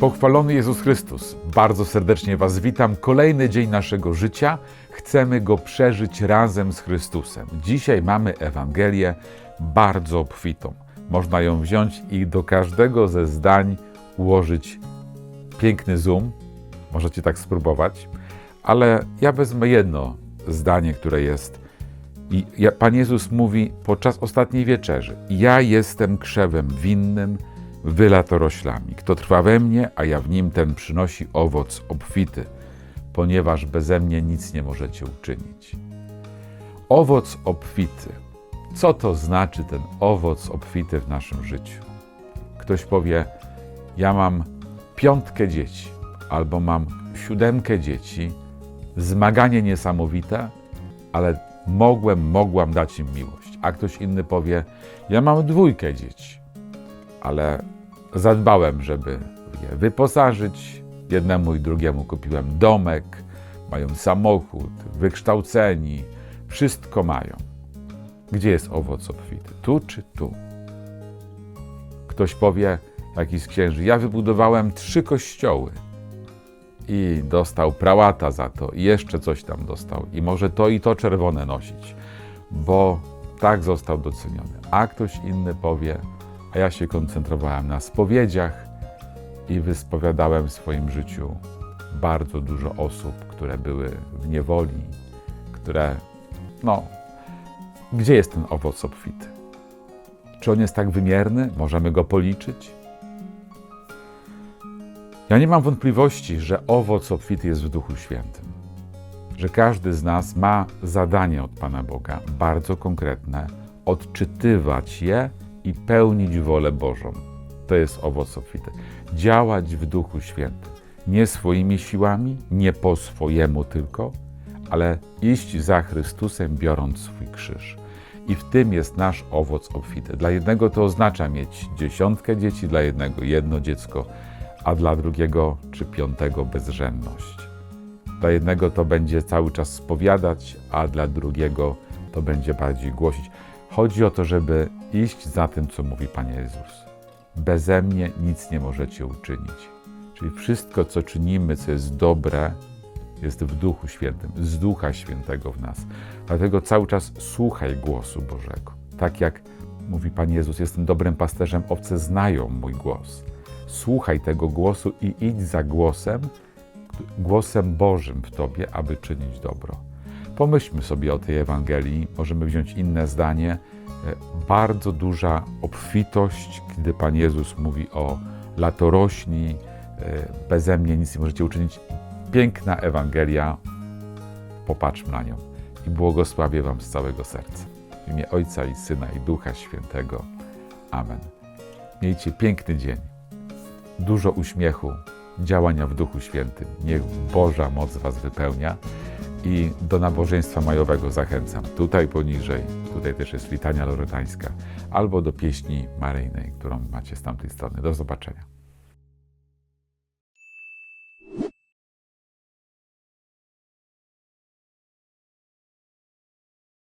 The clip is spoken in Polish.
Pochwalony Jezus Chrystus. Bardzo serdecznie Was witam. Kolejny dzień naszego życia. Chcemy go przeżyć razem z Chrystusem. Dzisiaj mamy Ewangelię bardzo obfitą. Można ją wziąć i do każdego ze zdań ułożyć piękny zoom. Możecie tak spróbować, ale ja wezmę jedno zdanie, które jest. I Pan Jezus mówi podczas ostatniej wieczerzy: Ja jestem krzewem winnym, wy latoroślami. Kto trwa we mnie, a ja w nim, ten przynosi owoc obfity, ponieważ beze mnie nic nie możecie uczynić. Owoc obfity. Co to znaczy ten owoc obfity w naszym życiu? Ktoś powie: Ja mam piątkę dzieci, albo mam siódemkę dzieci, zmaganie niesamowite, ale mogłem, mogłam dać im miłość. A ktoś inny powie: Ja mam dwójkę dzieci, ale zadbałem, żeby je wyposażyć. Jednemu i drugiemu kupiłem domek, mają samochód, wykształceni, wszystko mają. Gdzie jest owoc obfity? Tu czy tu? Ktoś powie, jakiś z księży, ja wybudowałem trzy kościoły i dostał prałata za to i jeszcze coś tam dostał i może to i to czerwone nosić, bo tak został doceniony. A ktoś inny powie, a ja się koncentrowałem na spowiedziach i wyspowiadałem w swoim życiu bardzo dużo osób, które były w niewoli, które, no, gdzie jest ten owoc obfity? Czy on jest tak wymierny? Możemy go policzyć? Ja nie mam wątpliwości, że owoc obfity jest w Duchu Świętym. Że każdy z nas ma zadanie od Pana Boga, bardzo konkretne, odczytywać je i pełnić wolę Bożą. To jest owoc obfity. Działać w Duchu Świętym. Nie swoimi siłami, nie po swojemu tylko, ale iść za Chrystusem, biorąc swój krzyż. I w tym jest nasz owoc obfity. Dla jednego to oznacza mieć dziesiątkę dzieci, dla jednego jedno dziecko, a dla drugiego czy piątego bezrzędność. Dla jednego to będzie cały czas spowiadać, a dla drugiego to będzie bardziej głosić. Chodzi o to, żeby iść za tym, co mówi Pan Jezus. Beze mnie nic nie możecie uczynić. Czyli wszystko, co czynimy, co jest dobre, jest w Duchu Świętym, z Ducha Świętego w nas. Dlatego cały czas słuchaj głosu Bożego. Tak jak mówi Pan Jezus, jestem dobrym pasterzem, owce znają mój głos. Słuchaj tego głosu i idź za głosem, głosem Bożym w Tobie, aby czynić dobro. Pomyślmy sobie o tej Ewangelii, możemy wziąć inne zdanie. E, Bardzo duża obfitość, kiedy Pan Jezus mówi o latorośli, e, beze mnie nic nie możecie uczynić. Piękna Ewangelia, popatrzmy na nią i błogosławię Wam z całego serca. W imię Ojca i Syna i Ducha Świętego. Amen. Miejcie piękny dzień, dużo uśmiechu, działania w Duchu Świętym. Niech Boża moc Was wypełnia i do nabożeństwa majowego zachęcam. Tutaj poniżej, tutaj też jest litania loretańska, albo do pieśni maryjnej, którą macie z tamtej strony. Do zobaczenia.